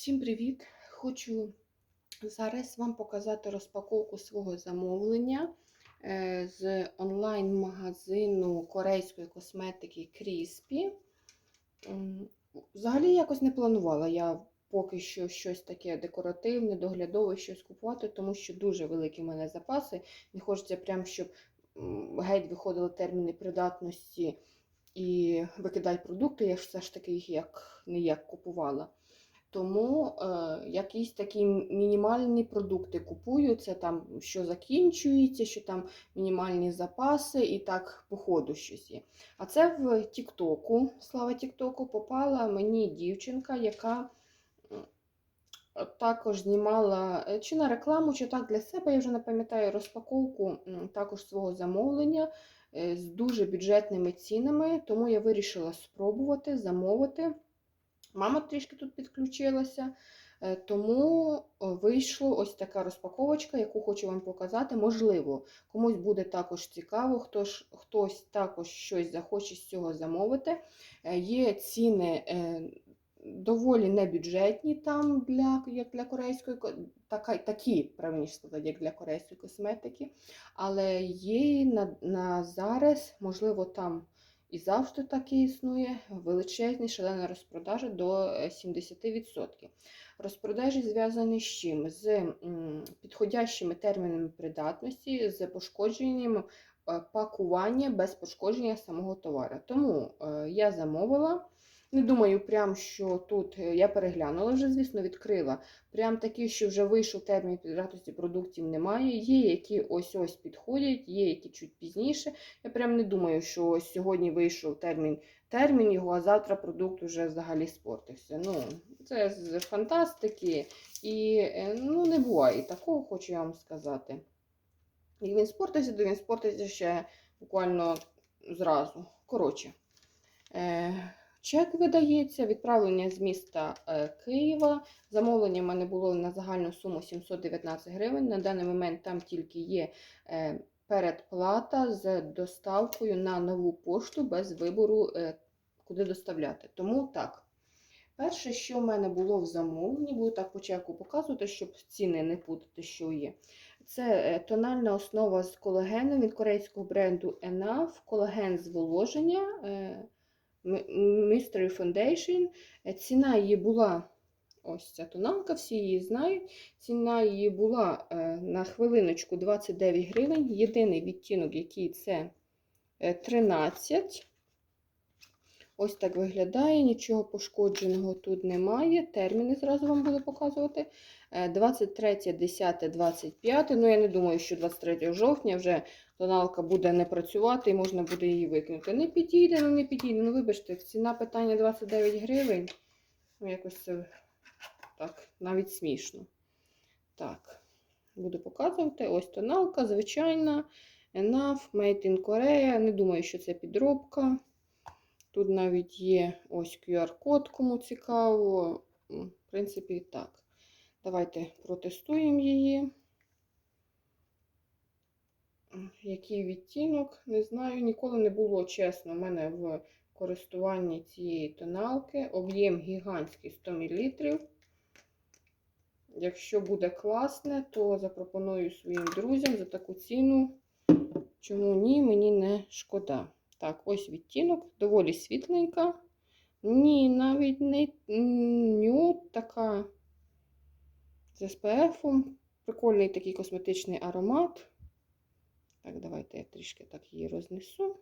Всім привіт! Хочу зараз вам показати розпаковку свого замовлення е, з онлайн-магазину корейської косметики. М, Взагалі якось не планувала я поки що щось таке декоративне, доглядове, щось купувати, тому що дуже великі в мене запаси. Не хочеться прям, щоб геть виходили терміни придатності і викидати продукти. Я ж все ж таки їх як не як купувала. Тому е, якісь такі мінімальні продукти купую. Це там, що закінчується, що там мінімальні запаси, і так по ходу щось є. А це в Тіктоку, слава Тіктоку, попала мені дівчинка, яка також знімала е, чи на рекламу, чи так для себе. Я вже не пам'ятаю розпаковку також свого замовлення е, з дуже бюджетними цінами. Тому я вирішила спробувати замовити. Мама трішки тут підключилася, е, тому вийшла ось така розпаковочка, яку хочу вам показати. Можливо, комусь буде також цікаво, хто ж, хтось також щось захоче з цього замовити. Е, Є ціни е, доволі небюджетні там для, як для корейської ко- така, такі, правильніше сказати, як для корейської косметики. Але є на, на зараз, можливо, там і завжди таке існує величезні шалена розпродажа до е, 70%. Розпродажі зв'язані з чим? З підходящими термінами придатності, з пошкодженням е, пакування без пошкодження самого товару. Тому е, я замовила. Не думаю, прям, що тут е, я переглянула вже, звісно, відкрила. Прям такі, що вже вийшов термін придатності продуктів немає. Є, які ось-ось підходять, є, які чуть пізніше. Я прям не думаю, що ось сьогодні вийшов термін, термін його, а завтра продукт вже взагалі спортився. Ну, це з фантастики. І е, ну, не буває такого, хочу я вам сказати. І він спортився, то він спортився ще буквально зразу. Коротше. Е, Чек видається, відправлення з міста е, Києва. Замовлення в мене було на загальну суму 719 гривень. На даний момент там тільки є е, передплата з доставкою на нову пошту без вибору, е, куди доставляти. Тому так. Перше, що в мене було в замовленні, буду так по чеку показувати, щоб ціни не путати, що є. Це тональна основа з колагеном від корейського бренду Enough, колаген зволоження. Е, Mystery Foundation. Е, Ціна її була, ось ця тоналка, всі її знають. Ціна її була е, на хвилиночку 29 гривень. Єдиний відтінок, який це е, 13. Ось так виглядає, нічого пошкодженого тут немає. Терміни зразу вам буду показувати. Е, 23, 10, 25. Ну, я не думаю, що 23 жовтня вже тоналка буде не працювати і можна буде її викинути. Не підійде, ну не підійде. Ну, вибачте, ціна питання 29 гривень. Ну, якось це так, навіть смішно. Так, буду показувати. Ось тоналка, звичайна. Enough, Made in Korea. Не думаю, що це підробка. Тут навіть є ось QR-код, кому цікаво. В принципі, так. Давайте протестуємо її. Який відтінок, не знаю, ніколи не було чесно в мене в користуванні цієї тоналки. Об'єм гігантський 100 мл. Якщо буде класне, то запропоную своїм друзям за таку ціну. Чому ні, мені не шкода. Так, ось відтінок, доволі світленька. Ні, навіть не нюд така з SPF. Прикольний такий косметичний аромат. Так, давайте я трішки так її рознесу.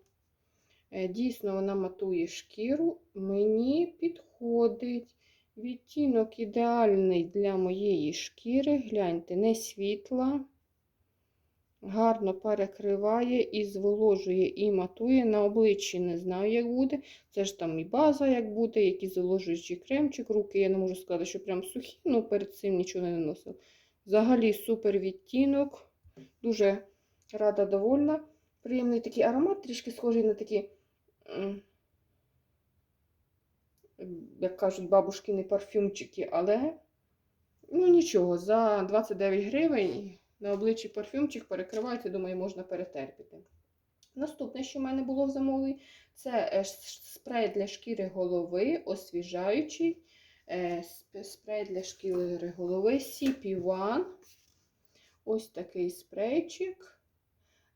Е, Дійсно, вона матує шкіру. Мені підходить. Відтінок ідеальний для моєї шкіри. Гляньте, не світла. Гарно перекриває і зволожує, і матує. На обличчі не знаю, як буде. Це ж там і база, як буде, який зволожуючий кремчик. Руки я не можу сказати, що прям сухі, ну перед цим нічого не наносив. Взагалі супер відтінок. Дуже рада, довольна. Приємний такий аромат, трішки схожий на такі, як кажуть, бабушкини парфюмчики, але ну нічого, за 29 гривень на обличчі парфюмчик перекривається, думаю, можна перетерпіти. Наступне, що в мене було в замовленні, це е, спрей для шкіри голови, освіжаючий. Е, Спрей для шкіри голови CP1. Ось такий спрейчик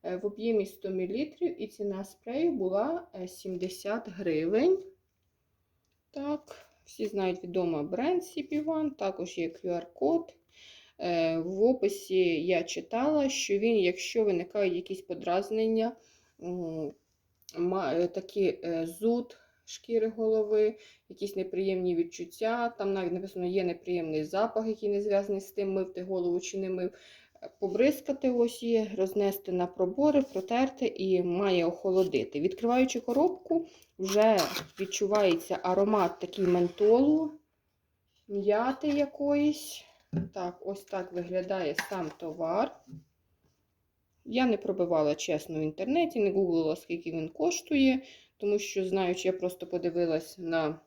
в об'ємі 100 мл, і ціна спрею була е, 70 гривень. Так, всі знають відомий бренд CP1, також є QR-код. Е, В описі я читала, що він, якщо виникають якісь подразнення, е, такі е, зуд шкіри голови, якісь неприємні відчуття. Там навіть написано, є неприємний запах, який не зв'язаний з тим, мив ти голову чи не мив. Побризкати ось є, рознести на пробори, протерти і має охолодити. Відкриваючи коробку, вже відчувається аромат такий ментолу, м'яти якоїсь. Так, ось так виглядає сам товар. Я не пробивала чесно в інтернеті, не гуглила, скільки він коштує, тому що, знаючи, я просто подивилась на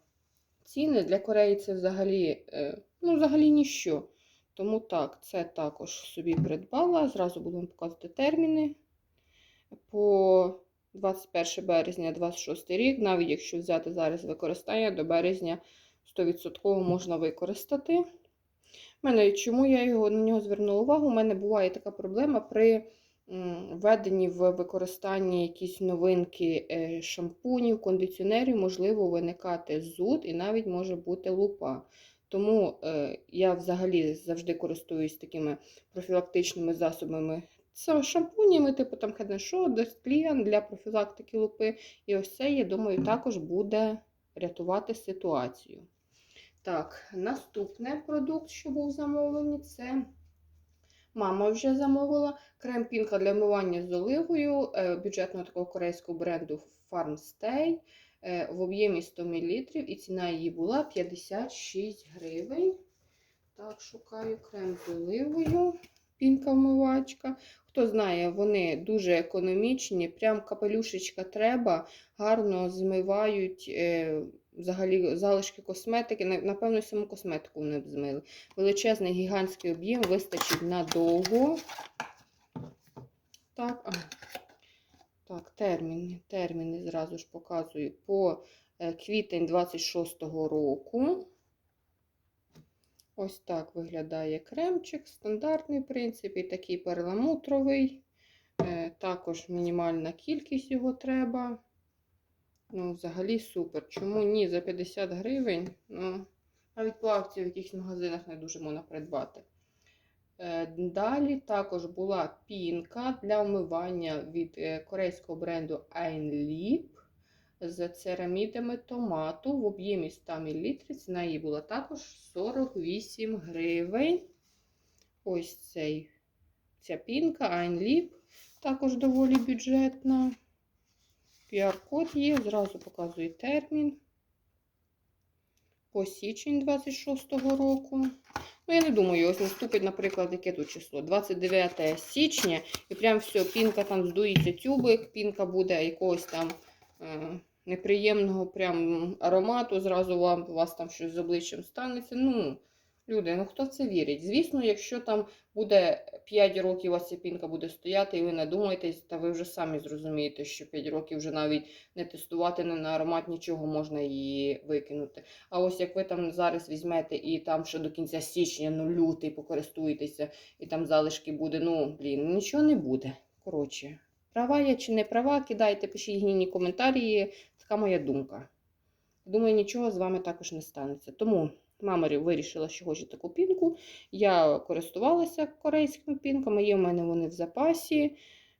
ціни. Для Кореї це взагалі, е, ну, взагалі ніщо. Тому так, це також собі придбала. Зразу вам показувати терміни. По 21 березня 26 рік, навіть якщо взяти зараз використання, до березня 100% можна використати. У мене, чому я його, на нього звернула увагу? У мене буває така проблема при введенні в використанні якісь новинки е, шампунів, кондиціонерів, можливо виникати зуд і навіть може бути лупа. Тому е, я взагалі завжди користуюсь такими профілактичними засобами. Це шампунями, типу там Head Shoulders, для профілактики лупи. І ось це, я думаю, також буде рятувати ситуацію. Так, наступний продукт, що був замовлений, це мама вже замовила крем пінка для вмивання з оливою е, бюджетного такого корейського бренду Farmstay в об'ємі 100 мл, і ціна її була 56 гривень. Так, шукаю крем з оливою, пінка вмивачка. Хто знає, вони дуже економічні, прям капелюшечка треба, гарно змивають. е, Взагалі залишки косметики, напевно, саму косметику вони б змили. Величезний гігантський об'єм вистачить надовго. Так, а, так, терміни. Терміни зразу ж показую по е, квітень 26-го року. Ось так виглядає кремчик. Стандартний, в принципі, такий перламутровий. Е, Також мінімальна кількість його треба. Ну, взагалі супер. Чому ні? За 50 гривень. Ну, навіть по акції в якихось магазинах не дуже можна придбати. Е, Далі також була пінка для вмивання від е, корейського бренду Einlip з церамідами томату в об'ємі 100 мл. Ціна її була також 48 гривень. Ось цей, ця пінка Einlip також доволі бюджетна. QR-код є, зразу показую термін. По січень 26-го року. Ну, я не думаю, ось наступить, наприклад, яке тут число? 29 січня, і прям все, пінка там здується тюбик, пінка буде якогось там е, неприємного прям аромату, зразу вам, у вас там щось з обличчям станеться. Ну, люди, ну хто в це вірить? Звісно, якщо там буде 5 років, у вас ця пінка буде стояти, і ви не думаєтесь, та ви вже самі зрозумієте, що 5 років вже навіть не тестувати не на аромат, нічого можна її викинути. А ось як ви там зараз візьмете і там ще до кінця січня, ну лютий, покористуєтеся, і там залишки буде, ну, блін, нічого не буде. Коротше, права я чи не права, кидайте, пишіть гнівні коментарі. Така моя думка. Думаю, нічого з вами також не станеться. Тому мама вирішила, що хоче таку пінку. Я користувалася корейськими пінками, є в мене вони в запасі.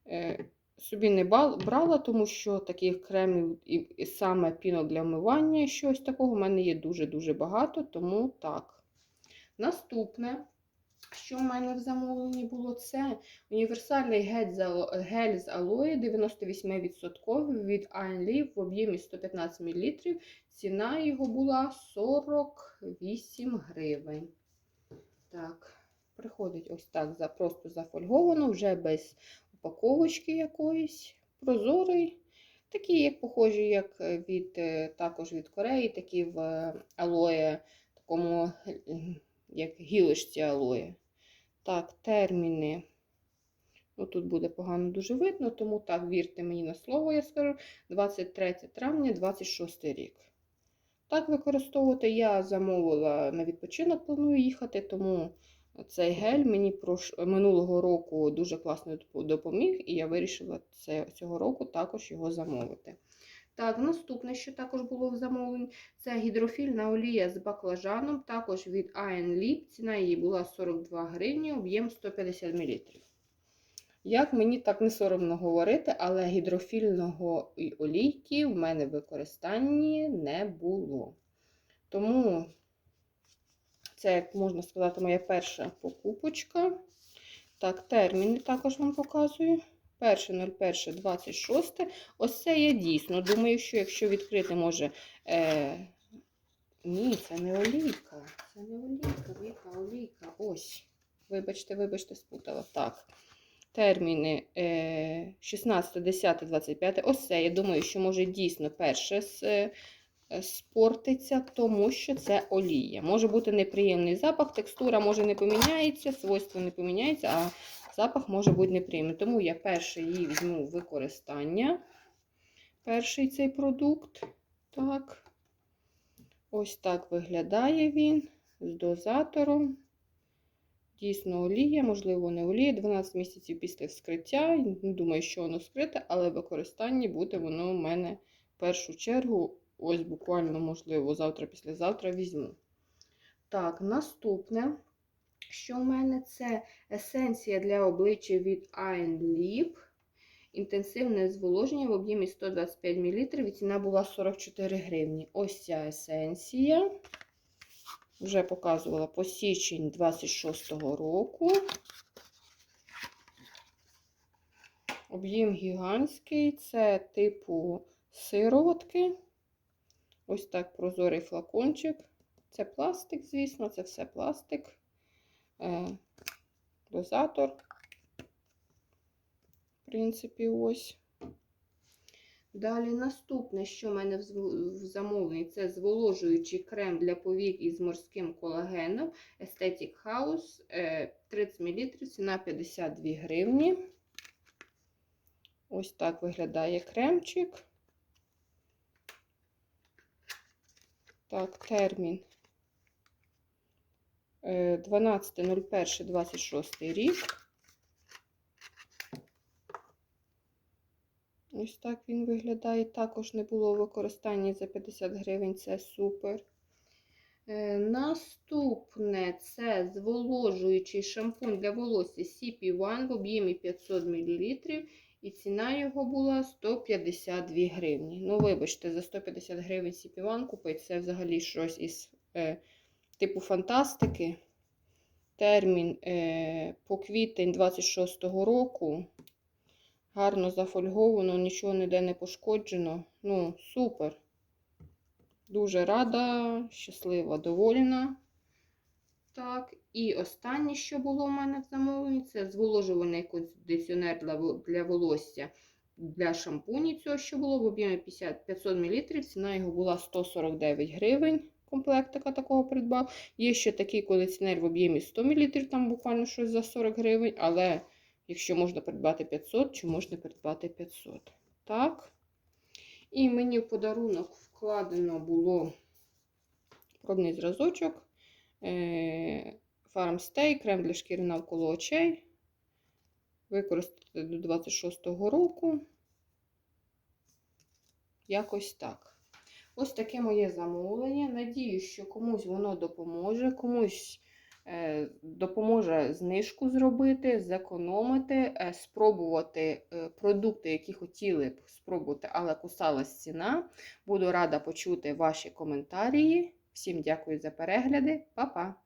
Е, Собі не брала, тому що таких кремів і саме пінок для вмивання, щось такого в мене є дуже-дуже багато, тому так. Наступне, що в мене в замовленні було, це універсальний гель з алої 98% від Einleaf в об'ємі 115 мл. Ціна його була 48 гривень. Так, приходить ось так, просто зафольговано, вже без упаковочки якоїсь. Прозорий. Такі, як похожі, як від, е, також від Кореї, такі в е, алоє, такому, е, як гілочці алоє. Так, терміни. Ну, тут буде погано дуже видно, тому так, вірте мені на слово, я скажу. 23 травня, 26 рік. так використовувати. Я замовила на відпочинок, планую їхати, тому цей гель мені прош... минулого року дуже класно допоміг, і я вирішила це, цього року також його замовити. Так, наступне, що також було в замовленні, це гідрофільна олія з баклажаном, також від Iron Lip. Ціна її була 42 гривні, об'єм 150 мл. Як мені так не соромно говорити, але гідрофільного олійки в мене в використанні не було. Тому це, як можна сказати, моя перша покупочка. Так, терміни також вам показую. 1.01.26. Ось це я дійсно думаю, що якщо відкрити, може. Е... Ні, це не олійка. Це не олійка, яка олійка. Ось. Вибачте, вибачте, спутала. Так. Терміни е... 16, 10, 25. Ось це, я думаю, що може дійсно перше е, спортиться, тому що це олія. Може бути неприємний запах, текстура може не поміняється, свойства не поміняються, а запах може бути неприємний. Тому я перший її візьму в використання. Перший цей продукт. Так. Ось так виглядає він з дозатором. Дійсно, олія, можливо, не олія. 12 місяців після вскриття. Не думаю, що воно скрите, але в використанні буде воно у мене в першу чергу. Ось буквально, можливо, завтра, післязавтра візьму. Так, наступне, що в мене це есенція для обличчя від Iron Lip. Інтенсивне зволоження в об'ємі 125 мл. Ціна була 44 гривні. Ось ця есенція. Вже показувала по січень 26-го року. Об'єм гігантський, це типу сироватки. Ось так прозорий флакончик. Це пластик, звісно, це все пластик, дозатор. В принципі, ось. Далі наступне, що в мене в замовленні, це зволожуючий крем для повік із морським колагеном Aesthetic House е, 30 мл, ціна 52 гривні. Ось так виглядає кремчик. Так, термін е, 12.01.26 рік. Ось так він виглядає. Також не було в використанні за 50 гривень, це супер. Е, Наступне це зволожуючий шампунь для волосся CP1 в об'ємі 500 мл. І ціна його була 152 гривні. Ну, вибачте, за 150 гривень CP1 купити це взагалі щось із е, типу фантастики. Термін е, по квітень 26-го року. Гарно зафольговано, нічого ніде не пошкоджено. Ну, супер. Дуже рада, щаслива, довольна. Так, і останнє, що було в мене в замовленні, це зволожувальний кондиціонер для, для волосся для шампуні. Цього, що було в об'ємі 50 500 мл. Ціна його була 149 гривень. Комплектика такого придбав. Є ще такий кондиціонер в об'ємі 100 мл, там буквально щось за 40 гривень, але якщо можна придбати 500, чи можна придбати 500. Так. І мені в подарунок вкладено було пробний зразочок. е, Farmstay, крем для шкіри навколо очей. Використати до 26-го року. Якось так. Ось таке моє замовлення. Надію, що комусь воно допоможе, комусь е, допоможе знижку зробити, зекономити, е, спробувати е, продукти, які хотіли б спробувати, але кусалась ціна. Буду рада почути ваші коментарі. Всім дякую за перегляди. Па-па!